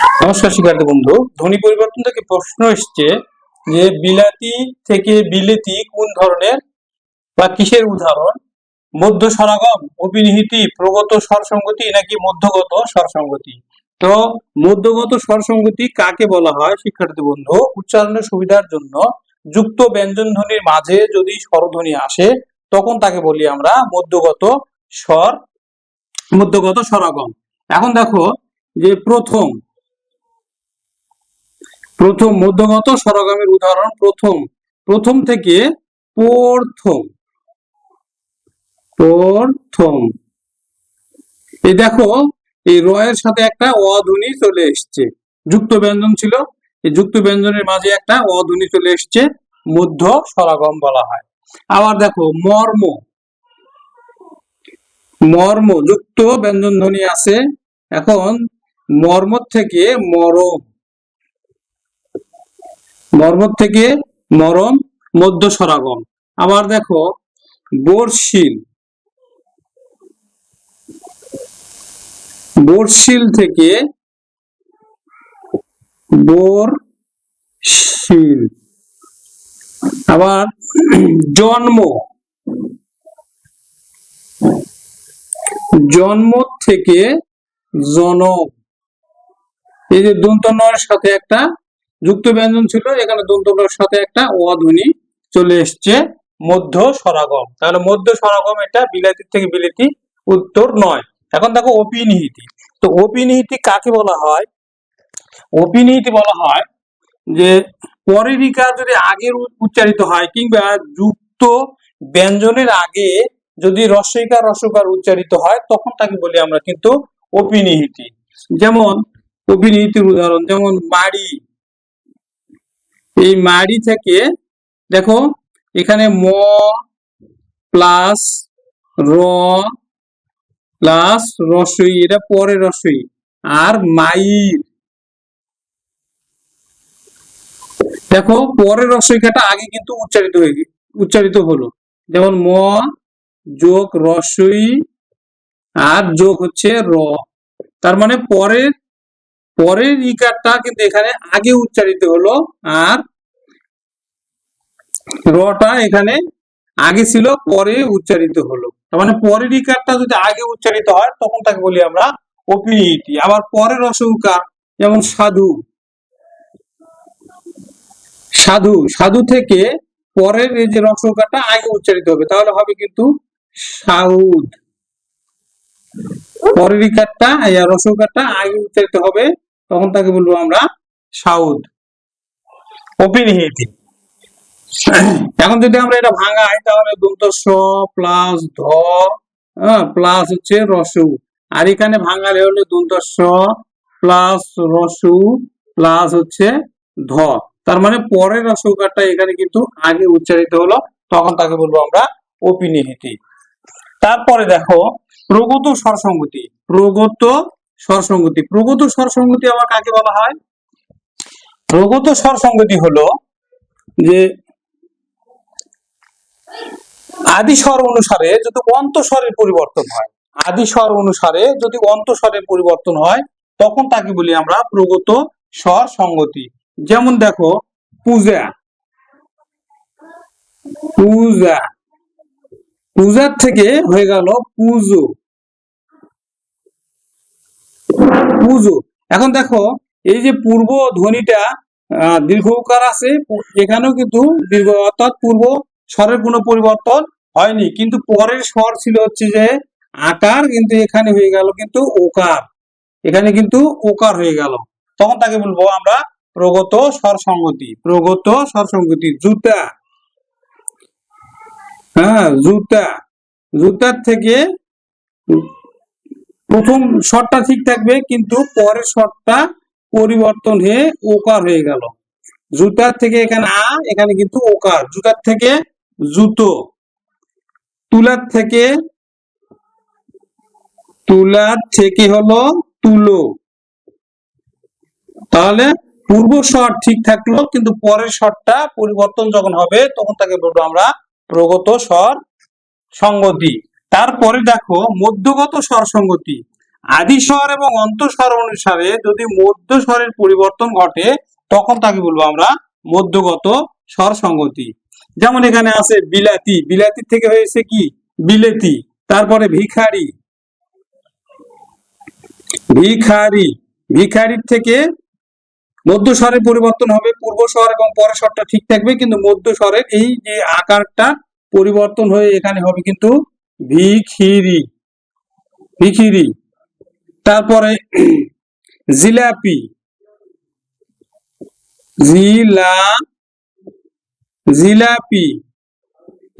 নমস্কার শিক্ষার্থী বন্ধু। ধ্বনি পরিবর্তন থেকে প্রশ্ন এসছে যে বিলাতি থেকে বিলেতি কোন ধরনের বা কিসের উদাহরণ? মধ্য স্বরাগম অভিনিহিতি, প্রগত স্বরসঙ্গতি নাকি মধ্যগত স্বরসঙ্গতি? তো মধ্যগত স্বরসঙ্গতি কাকে বলা হয় শিক্ষার্থী বন্ধু? উচ্চারণের সুবিধার জন্য যুক্ত ব্যঞ্জন ধ্বনির মাঝে যদি স্বরধ্বনি আসে, তখন তাকে বলি আমরা মধ্যগত স্বর, মধ্যগত স্বরাগম। এখন দেখো যে প্রথম প্রথম মধ্যগত স্বরগামের উদাহরণ প্রথম। প্রথম থেকে প্রথম। প্রথম। এই দেখো, এই রয়ের সাথে একটা অধ্বনি চলে এসছে। যুক্ত ব্যঞ্জন ছিল। এই যুক্ত ব্যঞ্জনের মাঝে একটা অধ্বনি চলে এসছে, মধ্য স্বরাগম বলা হয়। আবার দেখো, মর্ম। মর্ম, যুক্ত ব্যঞ্জন ধ্বনি আছে। এখন মর্ম থেকে মরম। মর্ম থেকে মরম মধ্য স্বরাগম আবার দেখো বর্ষিল বর্ষিল থেকে বর্ষিল আবার জন্ম। জন্ম থেকে জনম। এই যে দন্তনের সাথে একটা যুক্ত ব্যঞ্জন ছিল, এখানে দন্তনের সাথে একটা অধ্বনি চলে এসছে, মধ্য স্বরাগম তাহলে মধ্য স্বরাগম এটা বিলাতির থেকে বিলেতি উত্তর নয়। এখন দেখো অপিনিহিতি। তো অপিনিহিতি কাকে বলা হয়? অপিনিহিতি বলা হয় যে পরের রিকার যদি আগের উচ্চারিত হয়, কিংবা যুক্ত ব্যঞ্জনের আগে যদি রস্বইকার রসকার উচ্চারিত হয়, তখন তাকে বলি আমরা কিন্তু অপিনিহিতি। যেমন, অপিনিহিতির উদাহরণ, যেমন মাড়ি এই মাড়ি থেকে দেখো, এখানে ম প্লাস র প্লাস রসই, এটা পরে রসই, আর মাইর। দেখো পরের রসইকাটা আগে কিন্তু উচ্চারিত হয়ে উচ্চারিত হলো। যেমন ম যোগ রসই, আর যোগ হচ্ছে র। তার মানে পরের পরের ইকারটা কিন্তু এখানে আগে উচ্চারিত হলো আর রটা এখানে আগে ছিল, পরে উচ্চারিত হলো। তার মানে পরের ইকারটা যদি আগে উচ্চারিত হয়, তখন তাকে বলি আমরা অপিনিটি। আবার পরের রসউকার যেমন সাধু। সাধু সাধু থেকে পরের এই যে রসউকারটা আগে উচ্চারিত হবে, তাহলে হবে কিন্তু সাউদ। পরের ইকারটা এই রসউকারটা আগে উচ্চারিত হবে তখন তাকে বলব আমরা সাউদ। অপিনিহিতি এখন যদি আমরা এটা ভাঙাই, তাহলে দন্ত স প্লাস ধ প্লাস হচ্ছে রসু। আর এখানে ভাঙালে হলো দন্ত স প্লাস রসু প্লাস হচ্ছে ধ তার মানে পরের রসৌকারটা এখানে কিন্তু আগে উচ্চারিত হলো, তখন তাকে বলব আমরা অপিনিহিতি তারপরে দেখো প্রগত স্বরসঙ্গতি। প্রগত স্বরসঙ্গতি। প্রগত স্বরসঙ্গতি আবার কাকে বলা হয়? প্রগত স্বরসঙ্গতি হলো যে আদি স্বর অনুসারে যদি অন্তঃস্বরের পরিবর্তন হয়, আদি স্বর অনুসারে যদি অন্তঃস্বরের পরিবর্তন হয়, তখন তাকে বলি আমরা প্রগত স্বর সঙ্গতি যেমন দেখো, পূজা। পূজা। পূজার থেকে হয়ে গেল পুজো। পুজো। এখন দেখো, এই যে পূর্ব ধ্বনিটা দীর্ঘ উকার আছে, এখানেও কিন্তু দীর্ঘ অর্থাৎ পূর্ব স্বরের কোনো পরিবর্তন হয়নি। কিন্তু পরের স্বর ছিল হচ্ছে যে আকার, কিন্তু এখানে হয়ে গেল কিন্তু ওকার। এখানে কিন্তু ওকার হয়ে গেল। তখন তাকে বলব আমরা প্রগত স্বর সংগতি, প্রগত স্বর সংগতি, জুতা। হ্যাঁ জুতা। জুতার থেকে প্রথম স্বরটা ঠিক থাকবে, কিন্তু পরের স্বরটা পরিবর্তন হয়ে ওকার হয়ে গেল। জুতার থেকে এখানে আ, এখানে কিন্তু ওকার। জুতার থেকে জুতো। তুলার থেকে তুলার থেকে হলো তুলো। তাহলে পূর্ব স্বর ঠিক থাকল, কিন্তু পরের স্বরটা পরিবর্তন যখন হবে, তখন তাকে বলব আমরা প্রগত স্বর সঙ্গতি। তারপরে দেখো মধ্যগত স্বর সঙ্গতি আদি স্বর এবং অন্তঃস্বর অনুসারে যদি মধ্য স্বরের পরিবর্তন ঘটে, তখন তাকে বলব আমরা মধ্যগত স্বর সংগতি যেমন এখানে আছে বিলাতি। বিলাতি থেকে হয়েছে কি? বিলেতি। তারপরে ভিখারি। ভিখারি। ভিখারির থেকে মধ্য স্বরের পরিবর্তন হবে। পূর্ব স্বর এবং পরের স্বরটা ঠিক থাকবে, কিন্তু মধ্য স্বরের এই যে আকারটা পরিবর্তন হয়ে এখানে হবে কিন্তু ভিখিরি ভিখিরি। তারপরে জিলাপি, জিলা, জিলাপি।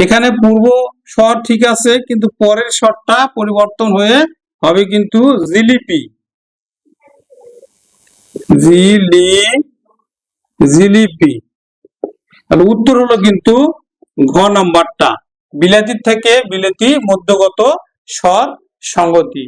এখানে পূর্ব স্বর ঠিক আছে, কিন্তু পরের স্বরটা পরিবর্তন হয়ে হবে কিন্তু জিলিপি। জিলি, জিলিপি। তাহলে উত্তর হলো কিন্তু ঘ নাম্বারটা। বিলাতির থেকে বিলেতি মধ্যগত স্বর সংগতি